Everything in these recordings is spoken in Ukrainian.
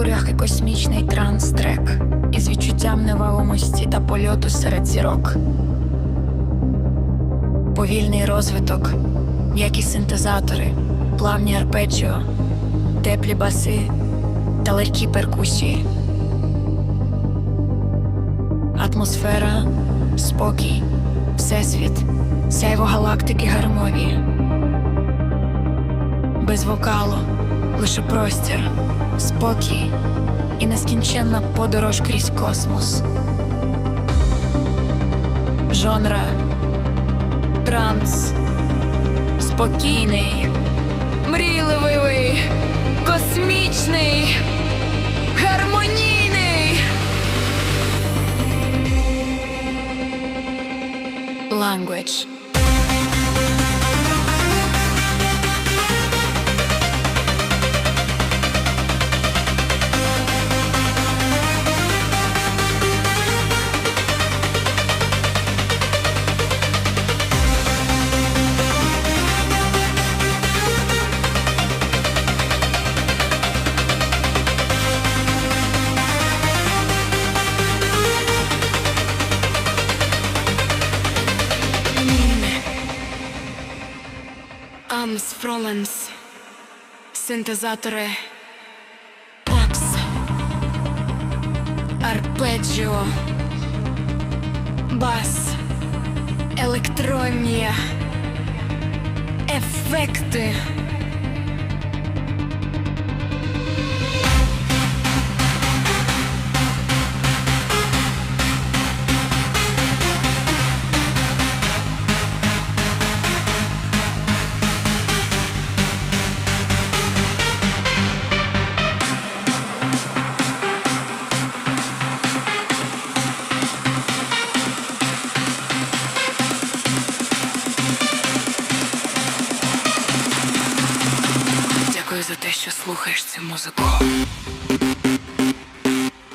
курях і космічний транс-трек із відчуттям невагомості та польоту серед зірок. Повільний розвиток, м'які синтезатори, плавні арпеджіо, теплі баси та легкі перкусії. Атмосфера, спокій, всесвіт, сяйво галактики гармонії. Без вокалу, лише простір, спокій і нескінченна подорож крізь космос. Жонра транс, спокійний, мрійливий, космічний, гармонійний. Language. Амс Фроленс. Синтезатори. Апс. Арпеджіо. Бас. Електронія. Ефекти. Дякую за те, що слухаєш цю музику.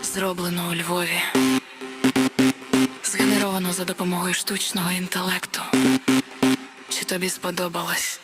Зроблено у Львові. Згенеровано за допомогою штучного інтелекту. Чи тобі сподобалось?